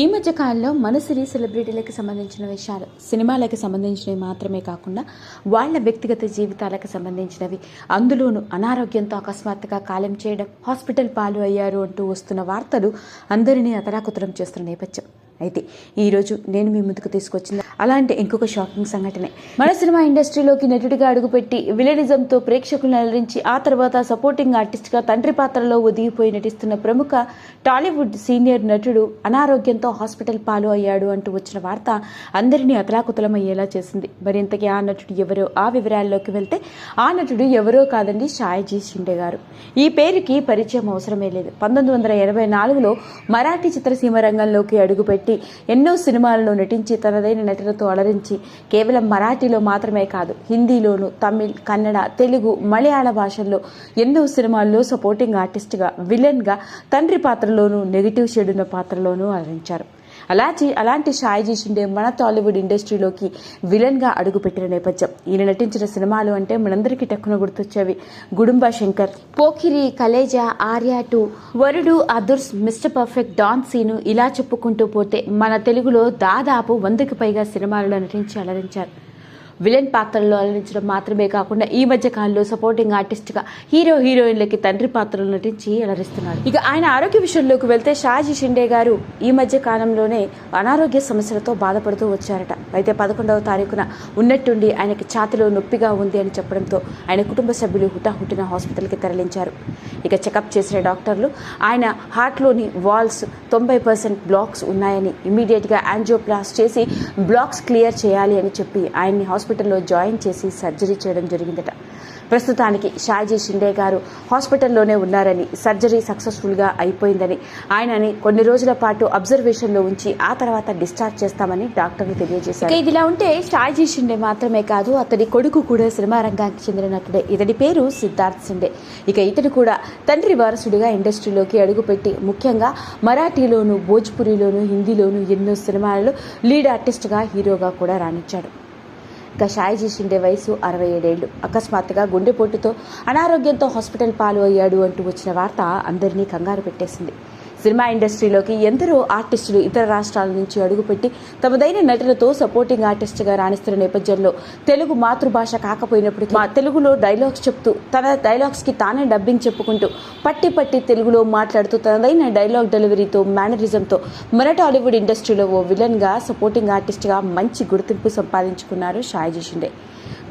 ఈ మధ్య కాలంలో మన సెలబ్రిటీలకు సంబంధించిన విషయాలు సినిమాలకు సంబంధించినవి మాత్రమే కాకుండా వాళ్ళ వ్యక్తిగత జీవితాలకు సంబంధించినవి. అందులోనూ అనారోగ్యంతో అకస్మాత్తుగా కాలం చేయడం హాస్పిటల్ పాలు అయ్యారు అంటూ వస్తున్న వార్తలు అందరినీ అతలాకుతలం చేస్తున్న నేపథ్యం. అయితే ఈరోజు నేను మీ ముందుకు తీసుకొచ్చింది అలాంటి ఇంకొక షాకింగ్ సంఘటనే. మన సినిమా ఇండస్ట్రీలోకి నటుడిగా అడుగుపెట్టి విలనిజంతో ప్రేక్షకులను అలరించి ఆ తర్వాత సపోర్టింగ్ ఆర్టిస్ట్గా తండ్రి పాత్రలో ఒదిగిపోయి నటిస్తున్న ప్రముఖ టాలీవుడ్ సీనియర్ నటుడు అనారోగ్యంతో హాస్పిటల్ పాలు అయ్యాడు అంటూ వచ్చిన వార్త అందరినీ అతలాకుతలం అయ్యేలా చేసింది మరింతకీ ఆ నటుడు ఎవరో ఆ వివరాల్లోకి వెళ్తే ఆ నటుడు ఎవరో కాదండి షాయజీ షిండే గారు. ఈ పేరుకి పరిచయం అవసరమే లేదు. పంతొమ్మిది వందల ఎనభై నాలుగులో మరాఠీ చిత్రసీమ రంగంలోకి అడుగుపెట్టి ఎన్నో సినిమాలలో నటించి తనదైన నటనతో అలరించి కేవలం మరాఠీలో మాత్రమే కాదు హిందీలోను తమిళ్ కన్నడ తెలుగు మలయాళ భాషల్లో ఎన్నో సినిమాల్లో సపోర్టింగ్ ఆర్టిస్ట్గా విలన్గా తండ్రి పాత్రలోనూ నెగిటివ్ షేడున్న పాత్రలోనూ అలరించారు. అలాంటి అలాంటి షాయిజీ షిండే మన టాలీవుడ్ ఇండస్ట్రీలోకి విలన్గా అడుగుపెట్టిన నేపథ్యం. ఈయన నటించిన సినిమాలు అంటే మనందరికీ టక్కున గుర్తొచ్చేవి. Gudumba Shankar Pokiri Khaleja Arya two Varudu Adhurs Mister Perfect Don Seenu ఇలా చెప్పుకుంటూ పోతే మన తెలుగులో దాదాపు వందకి పైగా సినిమాలలో నటించి అలరించారు. విలన్ పాత్రల్లో అలరించడం మాత్రమే కాకుండా ఈ మధ్య కాలంలో సపోర్టింగ్ ఆర్టిస్ట్గా హీరో హీరోయిన్లకి తండ్రి పాత్రలు నటించి అలరిస్తున్నాడు. ఇక ఆయన ఆరోగ్య విషయంలోకి వెళ్తే షాజీ షిండే గారు ఈ మధ్య కాలంలోనే అనారోగ్య సమస్యలతో బాధపడుతూ వచ్చారట. అయితే పదకొండవ తారీఖున ఉన్నట్టుండి ఆయనకి ఛాతిలో నొప్పిగా ఉంది అని చెప్పడంతో ఆయన కుటుంబ సభ్యులు హుటాహుటిన హాస్పిటల్కి తరలించారు. ఇక చెకప్ చేసిన డాక్టర్లు ఆయన హార్ట్లోని వాల్స్ తొంభై పర్సెంట్ బ్లాక్స్ ఉన్నాయని ఇమీడియట్గా యాంజియోప్లాస్ట్ చేసి బ్లాక్స్ క్లియర్ చేయాలి అని చెప్పి ఆయన్ని హాస్పిటల్లో జాయిన్ చేసి సర్జరీ చేయడం జరిగిందట. ప్రస్తుతానికి షాజీ షిండే గారు హాస్పిటల్లోనే ఉన్నారని సర్జరీ సక్సెస్ఫుల్గా అయిపోయిందని ఆయనని కొన్ని రోజుల పాటు అబ్జర్వేషన్లో ఉంచి ఆ తర్వాత డిశ్చార్జ్ చేస్తామని డాక్టర్లు తెలియజేశారు. ఇక ఇదిలా ఉంటే షాజీ షిండే మాత్రమే కాదు అతడి కొడుకు కూడా సినిమా రంగానికి చెందిన నటుడే ఇతడి పేరు సిద్ధార్థ్ షిండే. ఇక ఇతడు కూడా తండ్రి వారసుడిగా ఇండస్ట్రీలోకి అడుగుపెట్టి ముఖ్యంగా మరాఠీలోను భోజ్పురిలోను హిందీలోను ఎన్నో సినిమాలలో లీడ్ ఆర్టిస్ట్గా హీరోగా కూడా రాణించాడు. ఇక షాయి చేసిండే వయసు అరవై ఏడేళ్ళు అకస్మాత్తుగా గుండెపోటుతో అనారోగ్యంతో హాస్పిటల్ పాలు అయ్యాడు అంటూ వచ్చిన వార్త అందరినీ కంగారు పెట్టేసింది. సినిమా ఇండస్ట్రీలోకి ఎందరో ఆర్టిస్టులు ఇతర రాష్ట్రాల నుంచి అడుగుపెట్టి తమదైన నటనతో సపోర్టింగ్ ఆర్టిస్ట్గా రాణిస్తున్న నేపథ్యంలో తెలుగు మాతృభాష కాకపోయినప్పటికీ మా తెలుగులో డైలాగ్స్ చెప్తూ తన డైలాగ్స్కి తానే డబ్బింగ్ చెప్పుకుంటూ పట్టి పట్టి తెలుగులో మాట్లాడుతూ తనదైన డైలాగ్ డెలివరీతో మేనరిజంతో మన టాలీవుడ్ ఇండస్ట్రీలో ఓ విలన్గా సపోర్టింగ్ ఆర్టిస్ట్గా మంచి గుర్తింపు సంపాదించుకున్నారు షాయిజీ షిండే.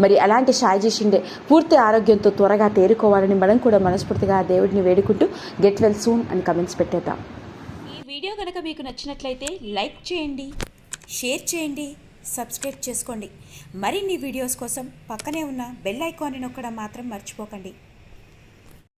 మరి అలాంటి షాయిజీ షిండే పూర్తి ఆరోగ్యంతో త్వరగా తేరుకోవాలని మనం కూడా మనస్ఫూర్తిగా ఆ దేవుడిని వేడుకుంటూ గెట్ వెల్ సూన్ అని కమెంట్స్ పెట్టేద్దాం. ఈ వీడియో కనుక మీకు నచ్చినట్లయితే లైక్ చేయండి షేర్ చేయండి సబ్స్క్రైబ్ చేసుకోండి. మరిన్ని వీడియోస్ కోసం పక్కనే ఉన్న బెల్ ఐకాన్ని నొక్కడం మాత్రం మర్చిపోకండి.